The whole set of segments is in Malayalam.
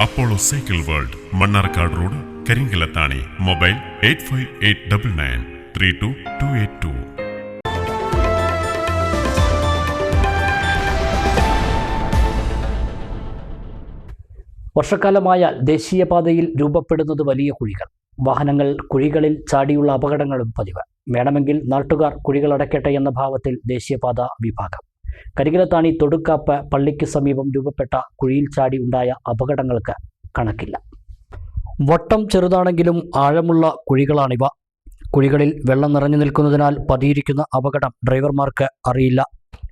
Apollo cycle world Mannarkkad road Karinkallathani mobile eight five eight double nine three two two eight two. വർഷക്കാലമായാൽ ദേശീയപാതയിൽ രൂപപ്പെടുന്നത് വലിയ കുഴികൾ. വാഹനങ്ങൾ കുഴികളിൽ ചാടിയുള്ള അപകടങ്ങളും പതിവ്. വേണമെങ്കിൽ നാട്ടുകാർ കുഴികൾ അടക്കട്ടെ എന്ന ഭാവത്തിൽ ദേശീയപാത വിഭാഗം. കരികിലത്താണി തൊടുക്കാപ്പ് പള്ളിക്ക് സമീപം രൂപപ്പെട്ട കുഴിയിൽ ചാടി ഉണ്ടായ അപകടങ്ങൾക്ക് കണക്കില്ല. വട്ടം ചെറുതാണെങ്കിലും ആഴമുള്ള കുഴികളാണിവ. കുഴികളിൽ വെള്ളം നിറഞ്ഞു നിൽക്കുന്നതിനാൽ പതിയിരിക്കുന്ന അപകടം ഡ്രൈവർമാർക്ക് അറിയില്ല.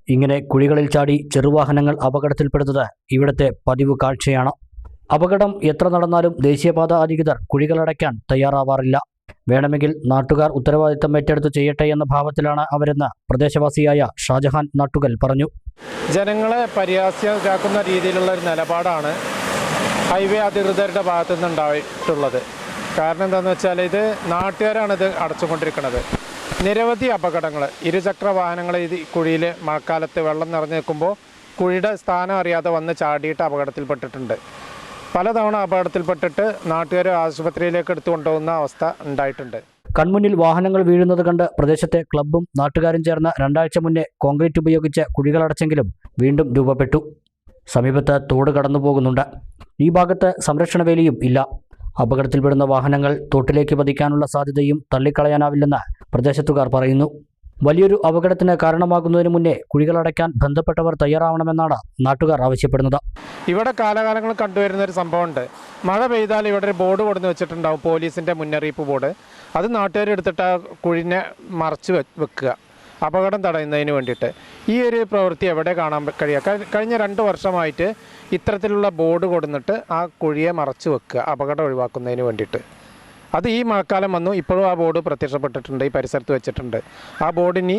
ഇങ്ങനെ കുഴികളിൽ ചാടി ചെറുവാഹനങ്ങൾ അപകടത്തിൽപ്പെടുന്നത് ഇവിടുത്തെ പതിവ് കാഴ്ചയാണ്. അപകടം എത്ര നടന്നാലും ദേശീയപാത അധികൃതർ കുഴികളടയ്ക്കാൻ തയ്യാറാവാറില്ല. വേണമെങ്കിൽ നാട്ടുകാർ ഉത്തരവാദിത്തം ഏറ്റെടുത്ത് ചെയ്യട്ടെ എന്ന ഭാവത്തിലാണ് അവരെന്ന് പ്രദേശവാസിയായ ഷാജഹാൻ നാട്ടുകൽ പറഞ്ഞു. ജനങ്ങളെ പരിഹാസ്യമാക്കുന്ന രീതിയിലുള്ള ഒരു നിലപാടാണ് ഹൈവേ അധികൃതരുടെ ഭാഗത്തു നിന്നുണ്ടായിട്ടുള്ളത് കാരണം എന്താണെന്ന് വെച്ചാൽ ഇത് നാട്ടുകാരാണ് ഇത് അടച്ചുകൊണ്ടിരിക്കുന്നത് നിരവധി അപകടങ്ങൾ ഇരുചക്ര വാഹനങ്ങൾ ഇത് കുഴിയിൽ മഴക്കാലത്ത് വെള്ളം നിറഞ്ഞു നിൽക്കുമ്പോൾ കുഴിയുടെ സ്ഥാനം അറിയാതെ വന്ന് ചാടിയിട്ട് അപകടത്തിൽപ്പെട്ടിട്ടുണ്ട്. പലതവണ അപകടത്തിൽപ്പെട്ടിട്ട് നാട്ടുകാരെ ആശുപത്രിയിലേക്ക് എടുത്തു കൊണ്ടുപോകുന്ന അവസ്ഥ ഉണ്ടായിട്ടുണ്ട്. കൺമുന്നിൽ വാഹനങ്ങൾ വീഴുന്നത് കണ്ട് പ്രദേശത്തെ ക്ലബ്ബും നാട്ടുകാരും ചേർന്ന് രണ്ടാഴ്ച മുന്നേ കോൺക്രീറ്റ് ഉപയോഗിച്ച് കുഴികളടച്ചെങ്കിലും വീണ്ടും രൂപപ്പെട്ടു. സമീപത്ത് തോട് കടന്നു പോകുന്നുണ്ട്. ഈ ഭാഗത്ത് സംരക്ഷണ വേലിയും ഇല്ല. അപകടത്തിൽപ്പെടുന്ന വാഹനങ്ങൾ തോട്ടിലേക്ക് പതിക്കാനുള്ള സാധ്യതയും തള്ളിക്കളയാനാവില്ലെന്ന് പ്രദേശത്തുകാർ പറയുന്നു. വലിയൊരു അപകടത്തിന് കാരണമാകുന്നതിന് മുന്നേ കുഴികളടയ്ക്കാൻ ബന്ധപ്പെട്ടവർ തയ്യാറാവണമെന്നാണ് നാട്ടുകാർ ആവശ്യപ്പെടുന്നത്. ഇവിടെ കാലകാലങ്ങൾ കണ്ടുവരുന്ന ഒരു സംഭവമുണ്ട്. മഴ പെയ്താൽ ഇവിടെ ഒരു ബോർഡ് കൊടുന്ന് വെച്ചിട്ടുണ്ടാവും പോലീസിന്റെ മുന്നറിയിപ്പ് ബോർഡ്. അത് നാട്ടുകാർ എടുത്തിട്ട് ആ കുഴിനെ മറച്ച് വെക്കുക. അപകടം തടയുന്നതിന് വേണ്ടിയിട്ട്. ഈ ഒരു പ്രവൃത്തി എവിടെ കാണാൻ കഴിയുക കഴിഞ്ഞ രണ്ട് വർഷമായിട്ട് ഇത്തരത്തിലുള്ള ബോർഡ് കൊടുന്നിട്ട് ആ കുഴിയെ മറച്ചു വെക്കുക അപകടം ഒഴിവാക്കുന്നതിന് വേണ്ടിയിട്ട്. അത് ഈ മഴക്കാലം വന്നു. ഇപ്പോഴും ആ ബോർഡ് പ്രത്യക്ഷപ്പെട്ടിട്ടുണ്ട്. ഈ പരിസരത്ത് വെച്ചിട്ടുണ്ട്. ആ ബോർഡിനി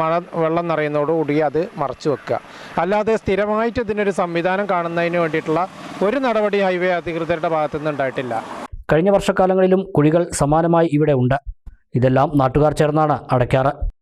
മഴ വെള്ളം നിറയുന്നതോടുകൂടി അത് മറച്ചു വെക്കുക. അല്ലാതെ സ്ഥിരമായിട്ട് ഇതിനൊരു സംവിധാനം കാണുന്നതിന് വേണ്ടിയിട്ടുള്ള ഒരു നടപടി ഹൈവേ അധികൃതരുടെ ഭാഗത്തു ഉണ്ടായിട്ടില്ല. കഴിഞ്ഞ വർഷക്കാലങ്ങളിലും കുഴികൾ സമാനമായി ഇവിടെ ഉണ്ട്. ഇതെല്ലാം നാട്ടുകാർ ചേർന്നാണ് അടയ്ക്കാറ്.